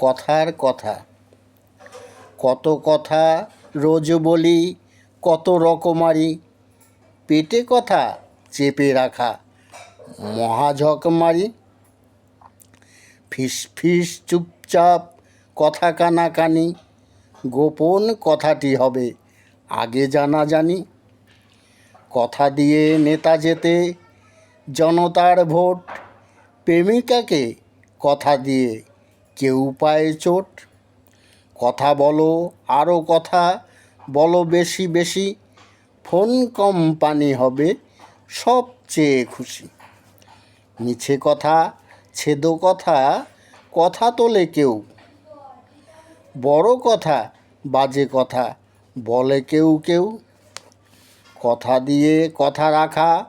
কথার কথা। কত কথা রোজ বলি, কত রকমারি পেটে কথা চেপে রাখা মহাঝক মারি। ফিস ফিস চুপচাপ কথা কানাকানি, গোপন কথাটি হবে, আগে জানা জানি। কথা দিয়ে নেতা যেতে, জনতার ভোট, প্রেমিকাকে কথা দিয়ে কেউ পায়ে চোট। কথা বলো আরও কথা বলো বেশি বেশি। ফোন কোম্পানি হবে, সবচেয়ে খুশি। মিছে কথা, ছেদো কথা কথা তোলে কেউ। বড় কথা, বাজে কথা, বলে কেউ কেউ। কথা দিয়ে কথা রাখা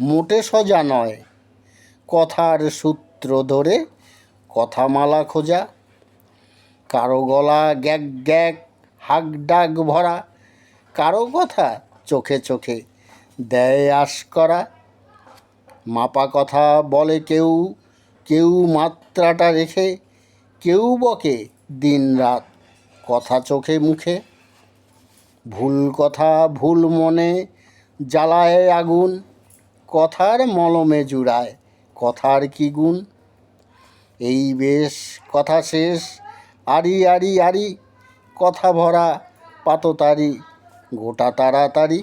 মোটে সোজা নয়। কথার সূত্র ধরে কথামালা খোঁজা, কারও গলা গ্যাগ গ্যাগ, হাক ডাক ভরা, কারও কথা চোখে চোখে দেয় আশ করা। মাপা কথা বলে কেউ কেউ মাত্রাটা রেখে, কেউ বকে দিন রাত কথা চোখে মুখে। ভুল কথা ভুল মনে জ্বালায় আগুন, কথার মলমে জুড়ায় কথার কি গুণ? এই বেশ কথা শেষ। আড়ি আড়ি আড়ি কথা ভরা পাততারি গোটা তাড়াতাড়ি।